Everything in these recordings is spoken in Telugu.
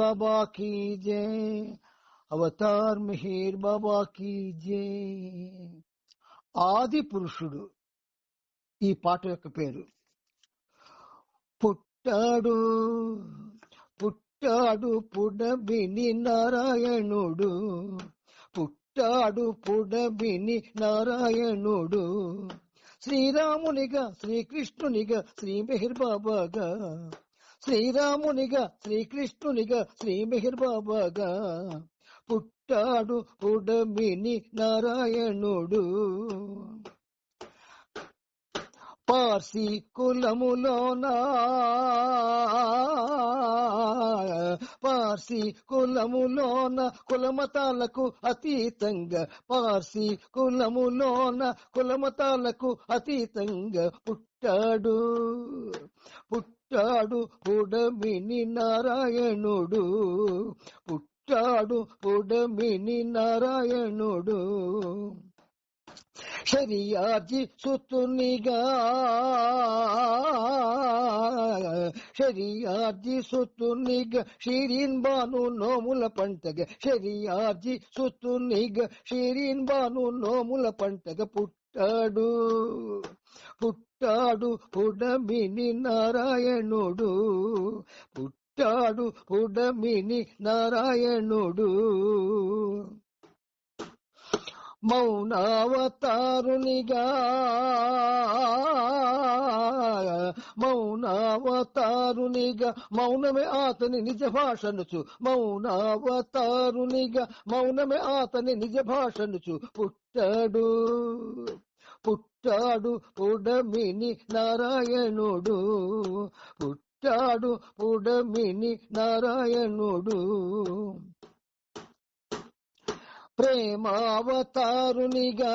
बाबा की జై అవతార్ మిహిర్ బాబా కీ జై ఆది పురుషుడు ఈ పాట యొక్క పేరు. పుట్టాడు పుట్టాడు పుడబిని నారాయణుడు. పుట్టాడు పుడబిని నారాయణుడు. శ్రీరామునిగా శ్రీకృష్ణునిగా శ్రీ మెహిర్ బాబాగా. శ్రీరామునిగా శ్రీకృష్ణునిగా శ్రీ మెహిర్ బాబాగా పుట్టాడు ఉడమిని నారాయణుడు. పార్సీ కులములోనా పార్సీ కులములోన కులమతాలకు అతీతంగా పార్సీ కులములోన కులమతాలకు అతీతంగా పుట్టాడు. పుట్ పుట్టాడు ఉడమిని నారాయణుడు. పుట్టాడు ఉడమిని నారాయణుడు. షరియాజి సుతునిగా షరియాజి సుతునిగా షిరీన్ బాను నోముల పంటగ షరియాజి సుతునిగా షిరీన్ బాను నోముల పంటగ పుట్టాడు. పుట్టాడు పుడమిని నారాయణుడు. పుట్టాడు పుడమిని నారాయణుడు. మౌనావతారునిగా. మౌనావతారునిగా. మౌనమే ఆతని నిజ భాషనుచు. మౌనావతారునిగా. మౌనమే ఆతని నిజ భాషనుచు. పుట్టాడు పుట్టాడు పుడమిని నారాయణుడు. పుట్టాడు పుడమిని నారాయణుడు. ప్రేమావతారునిగా.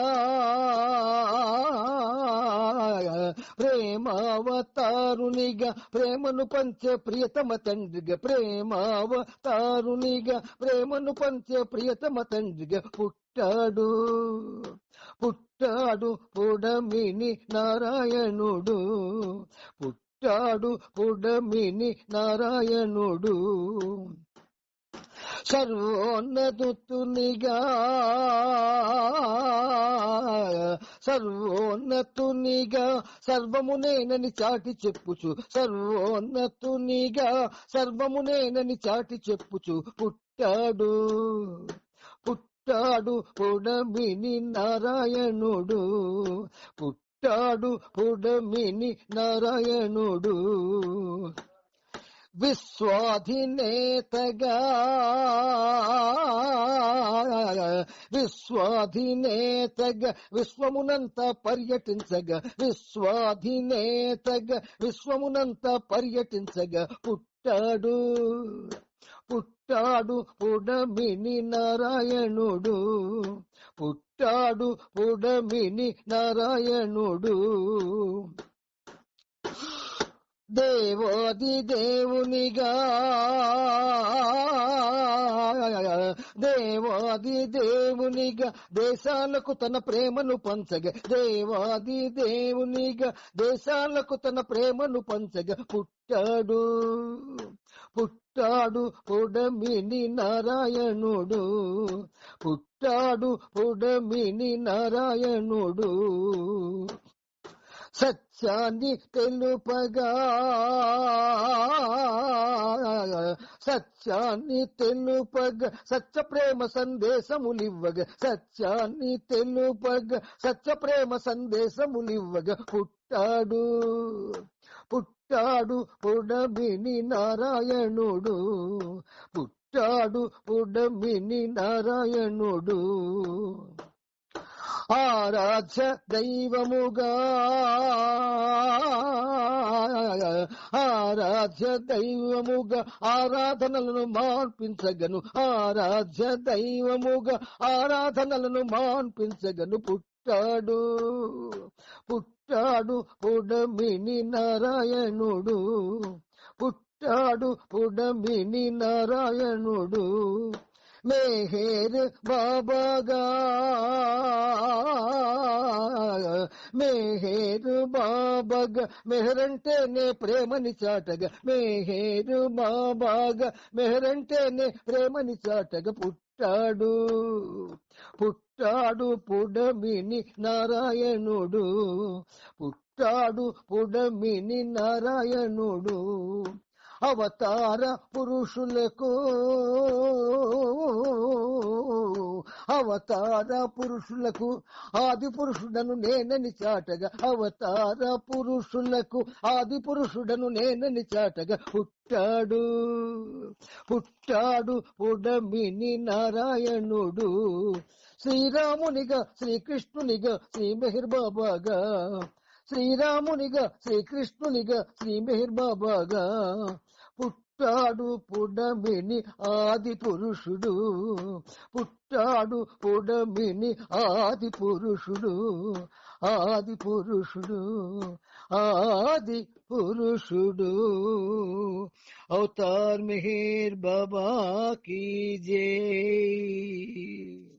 ప్రేమావతారునిగా ప్రేమను పంచే ప్రియతమ తండ్రిగా. ప్రేమావతారునిగా ప్రేమను పంచే ప్రియతమ తండ్రిగా. పుట్టాడు పుట్టాడు పుడమిని నారాయణుడు. పుట్టాడు పుడమిని నారాయణుడు. సర్వోన్నతునిగా. సర్వోన్నతునిగా సర్వమునేనని చాటి చెప్పుచు. సర్వోన్నతునిగా సర్వమునేనని చాటి చెప్పుచు. పుట్టాడు పుట్టాడు పుడమిని నారాయణుడు. పుట్టాడు పుడమిని నారాయణుడు. విశ్వాధినేతగా. విశ్వాధినేతగా విశ్వమునంత పర్యటించగా విశ్వాధినేతగా విశ్వమునంత పర్యటించగా. పుట్టాడు పుట్టాడు పుడమిని నారాయణుడు పుట్టాడు పుడమిని నారాయణుడు. దేవాది దేవునిగా. దేవాది దేవునిగా. దేశాలకు తన ప్రేమను పంచగ. దేవాది దేవునిగా. దేశాలకు తన ప్రేమను పంచగ. పుట్టాడు. పుట్టాడు పుడమిని నారాయణుడు. పుట్టాడు పుడమిని నారాయణుడు. సత్యాన్ని తెలుపగా. సత్యాన్ని తెలుపగ. సత్య ప్రేమ సందేశములివ్వగ. సత్యాన్ని తెలుపగ. సత్య ప్రేమ సందేశములివ్వగ. పుట్టాడు. పుట్టాడు పుడమిని నారాయణుడు. పుట్టాడు పుడమిని నారాయణుడు. ఆరాధ్య దైవముగా. ఆరాధ్య దైవముగా. ఆరాధనలను మార్పించగను. ఆరాధ్య దైవముగా. ఆరాధనలను మార్పించగను. పుట్టాడు. పుట్టాడు పుడమిని నారాయణుడు. పుట్టాడు పుడమిని నారాయణుడు. మెహేర్ బాబాగా. మెహేరు బాబాగా. మెహరంటేనే ప్రేమని చాటగా. మెహేరు బాబాగా. మెహరంటేనే ప్రేమని చాటగా. పుట్టాడు. పుట్టాడు పుడమిని నారాయణుడు. పుట్టాడు పుడమిని నారాయణుడు. అవతార పురుషులకు. అవతార పురుషులకు ఆది పురుషుడను నేనని చాటగా. అవతార పురుషులకు ఆది పురుషుడను నేనని చాటగా. పుట్టాడు పుట్టాడు పుడమిని నారాయణుడు. శ్రీరామునిగా శ్రీకృష్ణునిగా శ్రీ మెహిర్ శ్రీరామునిగా శ్రీకృష్ణునిగా శ్రీ మెహిర్ బాబాగా. పుట్టాడు పుడమిని ఆది పురుషుడు. పుట్టాడు పుడమిని ఆది పురుషుడు. ఆది పురుషుడు. ఆది పురుషుడు. అవతార్ మిహిర్ బాబా కీ జై.